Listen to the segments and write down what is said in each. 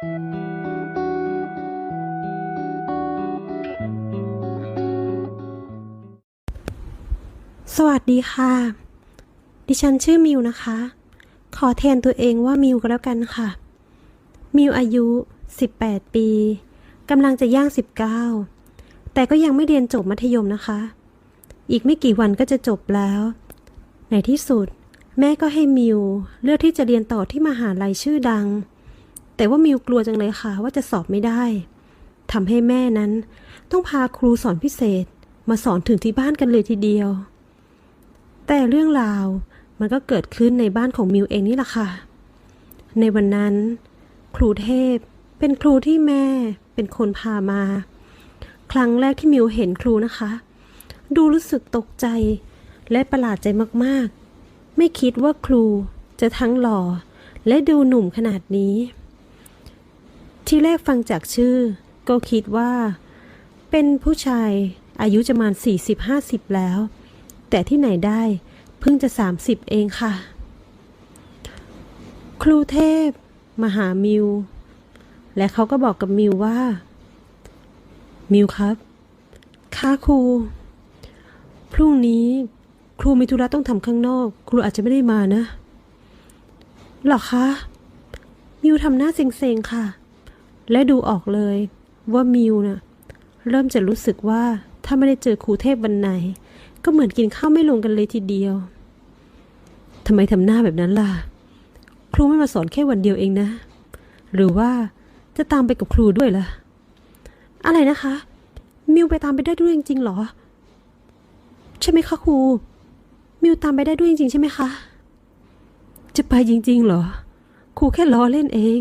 สวัสดีค่ะ ดิฉันชื่อมิวนะคะ ขอแทนตัวเองว่ามิวก็แล้วกันค่ะ มิวอายุ 18 ปีกำลังจะย่าง 19 แต่ก็ยังไม่เรียนจบมัธยมนะคะ อีกไม่กี่วันก็จะจบแล้ว ในที่สุด แม่ก็ให้มิว เลือกที่จะเรียนต่อที่มหาลัยชื่อดัง แต่ว่ามิวกลัวจังเลยค่ะว่าจะสอบไม่ได้ทำให้แม่นั้น ต้องพาครูสอนพิเศษมาสอนถึงที่บ้านกันเลยทีเดียว แต่เรื่องราวมันก็เกิดขึ้นในบ้านของมิวเองนี่แหละค่ะ ในวันนั้น ครูเทพเป็นครูที่แม่เป็นคนพามา ครั้งแรกที่มิวเห็นครูนะคะ ดูรู้สึกตกใจและประหลาดใจมากๆ ไม่คิดว่าครูจะทั้งหล่อและดูหนุ่มขนาดนี้ ที่แรกฟังจากชื่อ ก็คิดว่า เป็นผู้ชายอายุจะประมาณ40-50 แล้ว แต่ที่ไหนได้เพิ่งจะ 30 เองค่ะ ครูเทพมาหามิว และเขาก็บอกกับมิวว่า มิวครับ ค่ะครู พรุ่งนี้ครูมีธุระต้องทำข้างนอก ครูอาจจะไม่ได้มานะ หรอคะ มิวทำหน้าเซ็งๆค่ะ และดูออกเลยว่ามิวน่ะเริ่มจะรู้สึกว่าถ้าไม่ได้เจอครูเทพวันไหน ก็เหมือนกินข้าวไม่ลงกันเลยทีเดียวทำไมทำหน้าแบบนั้นล่ะ ครูไม่มาสอนแค่วันเดียวเองนะ หรือว่าจะตามไปกับครูด้วยล่ะ อะไรนะคะ มิวไปตามไปได้ด้วยจริงๆหรอ ใช่ไหมคะครู มิวตามไปได้ด้วยจริงๆใช่ไหมคะ จะไปจริงๆ เหรอ ครูแค่ล้อเล่นเอง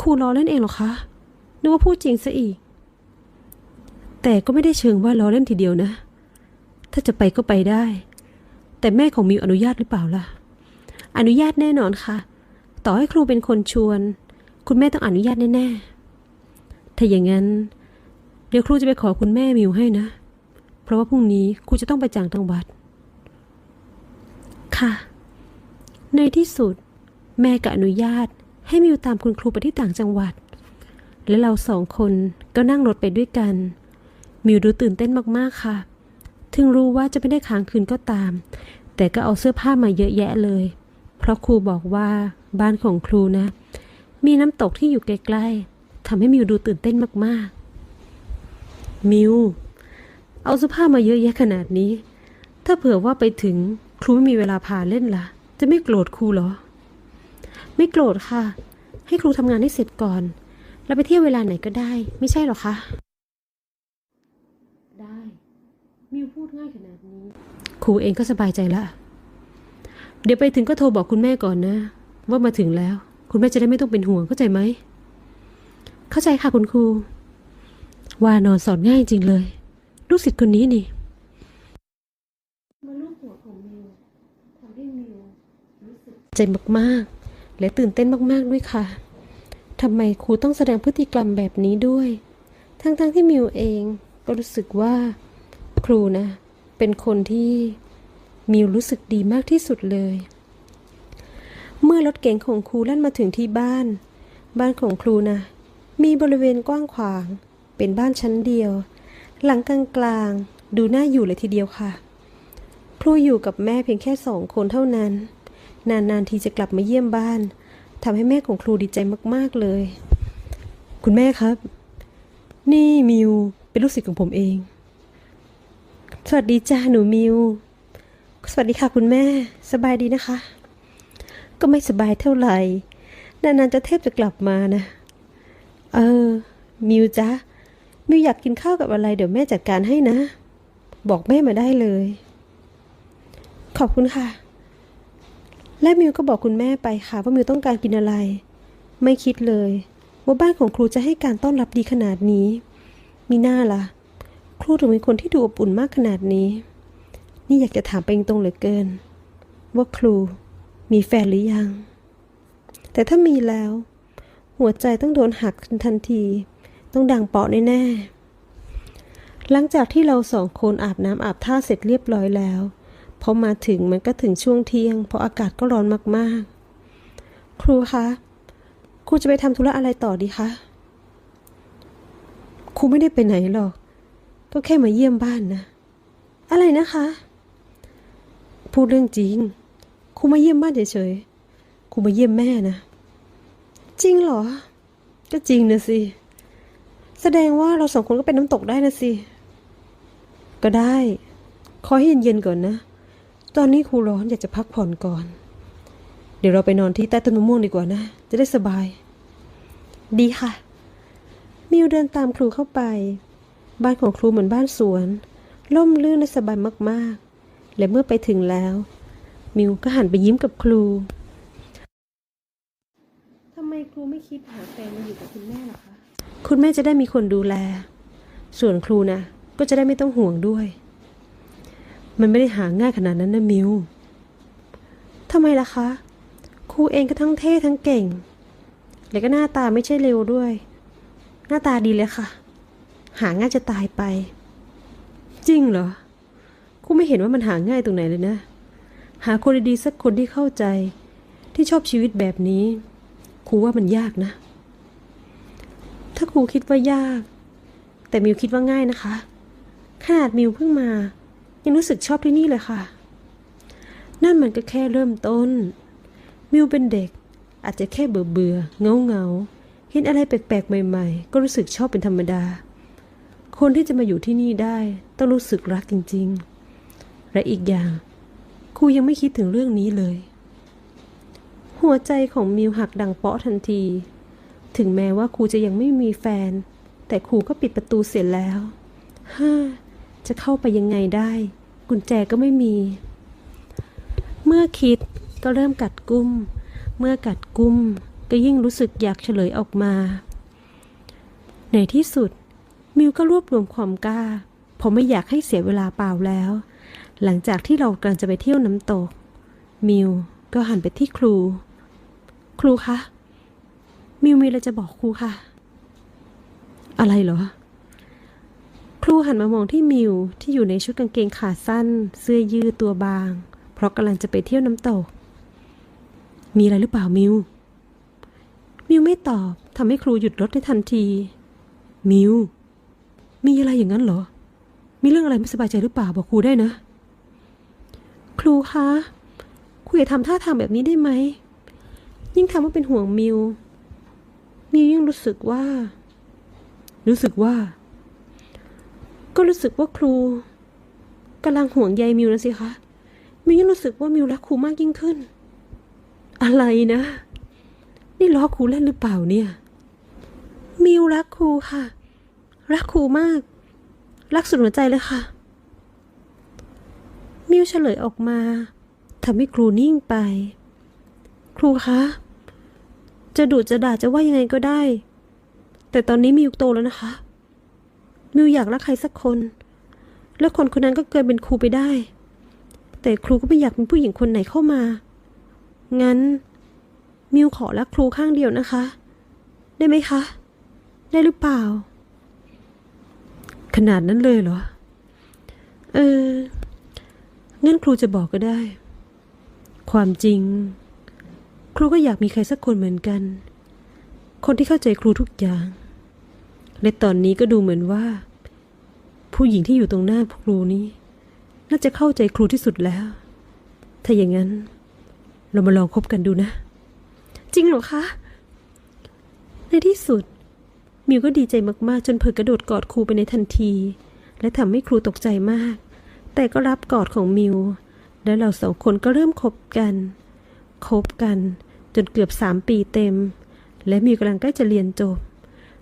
ครูล้อเล่นเองเหรอคะ นึกว่าพูดจริงซะอีก แต่ก็ไม่ได้เชิงว่าล้อเล่นทีเดียวนะ ถ้าจะไปก็ไปได้ แต่แม่ของมิวอนุญาตหรือเปล่าล่ะ อนุญาตแน่นอนค่ะ ต่อให้ครูเป็นคนชวน คุณแม่ต้องอนุญาตแน่ๆ ถ้าอย่างนั้น เดี๋ยวครูจะไปขอคุณแม่มิวให้นะ เพราะว่าพรุ่งนี้ครูจะต้องไปจางจังหวัด ค่ะ ในที่สุด แม่ก็อนุญาต ให้มิวตามคุณครูไปที่ต่างจังหวัด และเราสองคนก็นั่งรถไปด้วยกัน มิวดูตื่นเต้นมากๆค่ะ ถึงรู้ว่าจะไม่ได้ค้างคืนก็ตาม แต่ก็เอาเสื้อผ้ามาเยอะแยะเลย เพราะครูบอกว่าบ้านของครูนะ มีน้ำตกที่อยู่ใกล้ๆทำให้มิวดูตื่นเต้นมากๆ มิวเอาเสื้อผ้ามาเยอะแยะขนาดนี้ ถ้าเผื่อว่าไปถึงครูไม่มีเวลาพาเล่นล่ะ จะไม่โกรธครูเหรอ ไม่โกรธค่ะ ให้ครูทำงานให้เสร็จก่อนแล้วไปเที่ยวเวลาไหนก็ได้ ไม่ใช่หรอคะ ได้ มิวพูดง่ายขนาดนี้ ครูเองก็สบายใจละ เดี๋ยวไปถึงก็โทรบอกคุณแม่ก่อนนะ ว่ามาถึงแล้ว คุณแม่จะได้ไม่ต้องเป็นห่วงเข้าใจไหม เข้าใจค่ะคุณครูว่านอนสอนง่ายจริงเลย ลูกศิษย์คนนี้นี่มาลูกหัวของมิวทำให้มิวรู้สึกใจมากๆ และตื่นเต้นมากๆด้วยค่ะทำไมครูต้องแสดงพฤติกรรมแบบนี้ด้วย ทั้งๆทที่มิวเองก็รู้สึกว่า ครูนะ เป็นคนที่มิวรู้สึกดีมากที่สุดเลย เมื่อรถเก๋งของครูแล่นมาถึงที่บ้าน บ้านของครูนะ มีบริเวณกว้างขวาง เป็นบ้านชั้นเดียว หลังกลางๆดูน่าอยู่เลยทีเดียวค่ะ ครูอยู่กับแม่เพียงแค่สองคนเท่านั้น นานๆทีจะกลับมาเยี่ยมบ้านทำให้แม่ของครูดีใจมากๆเลย คุณแม่ครับ นี่มิวเป็นลูกศิษย์ของผมเอง สวัสดีจ้าหนูมิว สวัสดีค่ะคุณแม่ สบายดีนะคะ ก็ไม่สบายเท่าไหร่ นานๆจะเทพจะกลับมานะ เออ มิวจ้ามิวอยากกินข้าวกับอะไร เดี๋ยวแม่จัดการให้นะ บอกแม่มาได้เลย ขอบคุณค่ะ และมิวก็บอกคุณแม่ไปค่ะว่ามิวต้องการกินอะไร ไม่คิดเลย ว่าบ้านของครูจะให้การต้อนรับดีขนาดนี้ มีหน้าล่ะ ครูถึงเป็นคนที่ดูอบอุ่นมากขนาดนี้ นี่อยากจะถามไปตรงเหลือเกิน ว่าครูมีแฟนหรือยัง แต่ถ้ามีแล้ว หัวใจต้องโดนหักทันที ต้องดังเปาะแน่ๆหลังจากที่เราสองคนอาบน้ำอาบท่าเสร็จเรียบร้อยแล้ว พอมาถึงมันก็ถึงช่วงเที่ยง เพราะอากาศก็ร้อนมากๆ ครูคะ ครูจะไปทำธุระอะไรต่อดีคะ ครูไม่ได้ไปไหนหรอก ก็แค่มาเยี่ยมบ้านนะ อะไรนะคะ พูดเรื่องจริง ครูมาเยี่ยมบ้านเฉยๆ ครูมาเยี่ยมแม่นะ จริงเหรอ ก็จริงนะสิ แสดงว่าเราสองคนก็เป็นน้ำตกได้นะสิ ก็ได้ ขอให้เย็นๆก่อนนะ ตอนนี้ครูร้อนอยากจะพักผ่อนก่อน เดี๋ยวเราไปนอนที่ใต้ต้นมะม่วงดีกว่านะ จะได้สบาย ดีค่ะ มิวเดินตามครูเข้าไป บ้านของครูเหมือนบ้านสวน ล่มลื่นและสบายมากๆ และเมื่อไปถึงแล้ว มิวก็หันไปยิ้มกับครูทำไมครูไม่คิดหาแฟนมาอยู่กับคุณแม่ล่ะคะ คุณแม่จะได้มีคนดูแล ส่วนครูนะก็จะได้ไม่ต้องห่วงด้วย มันไม่ได้หาง่ายขนาดนั้นนะมิวทำไมล่ะคะ ครูเองก็ทั้งเท่ทั้งเก่ง และก็หน้าตาไม่ใช่เร็วด้วย หน้าตาดีเลยค่ะ หาง่ายจะตายไป จริงเหรอ ครูไม่เห็นว่ามันหาง่ายตรงไหนเลยนะ หาคนดีๆสักคนที่เข้าใจ ที่ชอบชีวิตแบบนี้ ครูว่ามันยากนะ ถ้าครูคิดว่ายาก แต่มิวคิดว่าง่ายนะคะ ขนาดมิวเพิ่งมา ยังรู้สึกชอบที่นี่เลยค่ะ นั่นมันก็แค่เริ่มต้น มิวเป็นเด็ก อาจจะแค่เบื่อเบื่อเงาเงาเห็นอะไรแปลกๆ ใหม่ ๆ ก็รู้สึกชอบเป็นธรรมดา คนที่จะมาอยู่ที่นี่ได้ ต้องรู้สึกรักจริง ๆ และอีกอย่างครูยังไม่คิดถึงเรื่องนี้เลย หัวใจของมิวหักดังเปาะทันที ถึงแม้ว่าครูจะยังไม่มีแฟน แต่ครูก็ปิดประตูเสร็จแล้วฮ่าจะเข้าไปยังไงได้ กุญแจก็ไม่มี เมื่อคิดก็เริ่มกัดกุ้ม เมื่อกัดกุ้มก็ยิ่งรู้สึกอยากเฉลยออกมา ในที่สุด มิวก็รวบรวมความกล้าเพราะไม่อยากให้เสียเวลาเปล่าแล้ว หลังจากที่เรากำลังจะไปเที่ยวน้ำตก มิวก็หันไปที่ครู ครูคะ มิวมีอะไรจะบอกครูค่ะ อะไรเหรอ รูหันมามองที่มิวที่อยู่ในชุดกางเกงขาสั้น เสื้อยืดตัวบาง เพราะกำลังจะไปเที่ยวน้ำตก มีอะไรหรือเปล่ามิว มิวไม่ตอบทำให้ครูหยุดรถในทันที มิว มีอะไรอย่างนั้นเหรอ มีเรื่องอะไรไม่สบายใจหรือเปล่าบอกครูได้นะ ครูคะ ครูอย่าทำท่าทางแบบนี้ได้ไหม ยิ่งทำว่าเป็นห่วงมิว มิวยิ่งรู้สึกว่า รู้สึกว่า ก็รู้สึกว่าครูกำลังห่วงใยมิวนะสิคะมิวยิ่งรู้สึกว่ามิวรักครูมากยิ่งขึ้น อะไรนะ นี่ล้อครูเล่นหรือเปล่าเนี่ย มิวรักครูค่ะ รักครูมาก รักสุดหัวใจเลยค่ะ มิวเฉลยออกมาทำให้ครูนิ่งไป ครูคะ จะดุจะด่าจะว่ายังไงก็ได้ แต่ตอนนี้มิวโตแล้วนะคะ มิวอยากรักใครสักคน และคนคนนั้นก็เกินเป็นครูไปได้ แต่ครูก็ไม่อยากเป็นผู้หญิงคนไหนเข้ามา งั้น มิวขอรักครูข้างเดียวนะคะ ได้ไหมคะ ได้หรือเปล่า ขนาดนั้นเลยเหรอ เอองั้นครูจะบอกก็ได้ ความจริง ครูก็อยากมีใครสักคนเหมือนกัน คนที่เข้าใจครูทุกอย่าง และตอนนี้ก็ดูเหมือนว่า ผู้หญิงที่อยู่ตรงหน้าครูนี้ น่าจะเข้าใจครูที่สุดแล้ว ถ้าอย่างนั้น เรามาลองคบกันดูนะ จริงเหรอคะ ในที่สุด มิวก็ดีใจมากๆ จนเผลอกระโดดกอดครูไปในทันที และทำให้ครูตกใจมาก แต่ก็รับกอดของมิว และเราสองคนก็เริ่มคบกันคบกัน จนเกือบสามปีเต็ม และมิวกำลังใกล้จะเรียนจบ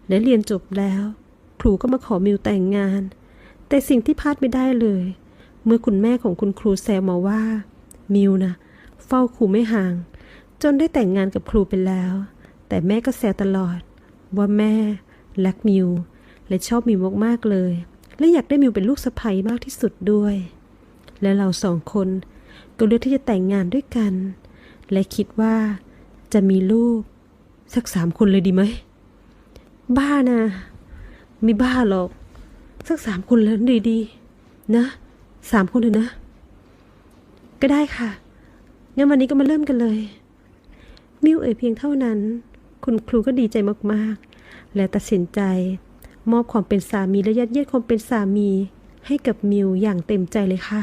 และเรียนจบแล้ว ครูก็มาขอมิวแต่งงาน แต่สิ่งที่พลาดไม่ได้เลย เมื่อคุณแม่ของคุณครูแซวมาว่า มิวนะเฝ้าครูไม่ห่าง จนได้แต่งงานกับครูไปแล้ว แต่แม่ก็แซวตลอด ว่าแม่รักมิว และชอบมิวมากๆเลย และอยากได้มิวเป็นลูกสะใภ้มากที่สุดด้วย และเราสองคนก็เลือกที่จะแต่งงานด้วยกัน และคิดว่าจะมีลูกสักสามคนเลยดีไหม บ้านะไม่บ้าหรอก สักสามคนแล้วดีๆ นะสามคนเลยนะ ก็ได้ค่ะงั้นวันนี้ก็มาเริ่มกันเลย มิวเอ่ยเพียงเท่านั้น คุณครูก็ดีใจมากๆ และตัดสินใจ มอบความเป็นสามีและยัดเยียดความเป็นสามีให้กับมิวอย่างเต็มใจเลยค่ะ